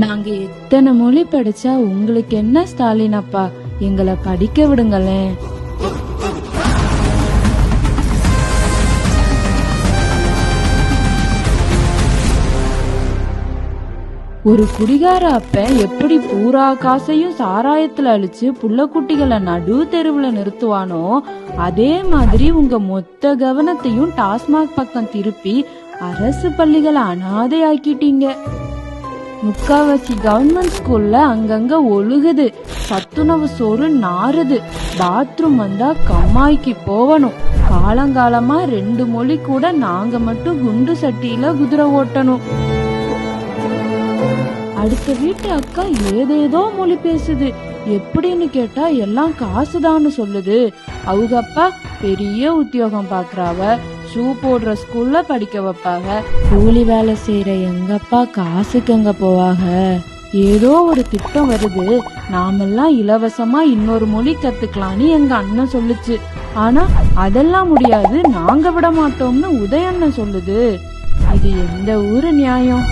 நாங்க எத்தனை மொழி படிச்சா உங்களுக்கு என்ன ஸ்டாலின் அப்பா? எங்களை படிக்க விடுங்களேன். ஒரு குடிகார அப்ப எப்படி பூரா காசையும் சாராயத்துல அழிச்சு புள்ளக்குட்டிகளை நடு தெருவுல நிறுத்துவானோ அதே மாதிரி உங்க மொத்த கவனத்தையும் டாஸ்மாக் பக்கம் திருப்பி அரசு பள்ளிகளை அனாதை ஆக்கிட்டீங்க முக்காவாசி கவர்மெண்ட் ஸ்கூல்ல அங்கங்க ஒழுகுது. சத்துணவு சோறு நாறுது. பாத்ரூம் வந்தா கம்மாய்க்கு போகணும் காலங்காலமா ரெண்டு மொழி கூட நாங்க மட்டும் குண்டு சட்டியில குதிரை ஓட்டணும். அடுத்த வீட்டு அக்கா ஏதேதோ மொழி பேசுது. எப்படின்னு கேட்டா எல்லாம் காசுதான்னு சொல்லுது. அவங்க அப்பா பெரிய உத்தியோகம் பாக்குறாவ. ஷூ போடுற ஸ்கூல்ல படிக்க வைப்பாங்க. கூலி வேலை செய்யற எங்க அப்பா காசுக்கு எங்க போவாங்க? ஏதோ ஒரு திட்டம் வருது. நாமெல்லாம் இலவசமா இன்னொரு மொழி கத்துக்கலாம்னு எங்க அண்ணன் சொல்லுச்சு. ஆனா அதெல்லாம் முடியாது. நாங்க விட மாட்டோம்னு உதயண்ணன் சொல்லுது. இது எந்த ஊரு நியாயம்?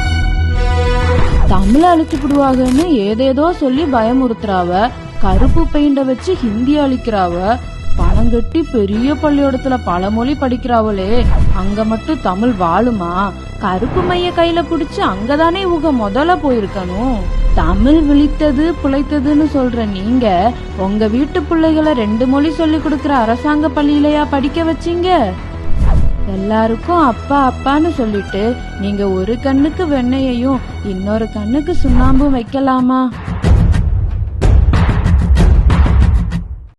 தமிழ அழிச்சுப்பிடுவாங்கன்னு ஏதேதோ சொல்லி பயமுறுத்துறாவ. கருப்பு பெயிண்ட வச்சு ஹிந்தி அழிக்கிறாவ. பழங்கட்டி பெரிய பள்ளிக்கூடத்துல பல மொழி படிக்கிறாவளே. அங்க மட்டும் தமிழ் வாழுமா? கருப்பு மைய கையில புடிச்சு அங்கதானே இவங்க முதல்ல போயிருக்கணும்? தமிழ் விழித்தது பிழைத்ததுன்னு சொல்ற நீங்க உங்க வீட்டு பிள்ளைகளை ரெண்டு மொழி சொல்லி கொடுக்கற அரசாங்க பள்ளியிலயா படிக்க வச்சீங்க? எல்லாருக்கும் அப்பா அப்பான்னு சொல்லிட்டு நீங்க ஒரு கண்ணுக்கு வெண்ணையையும் இன்னொரு கண்ணுக்கு சுண்ணாம்பும் வைக்கலாமா?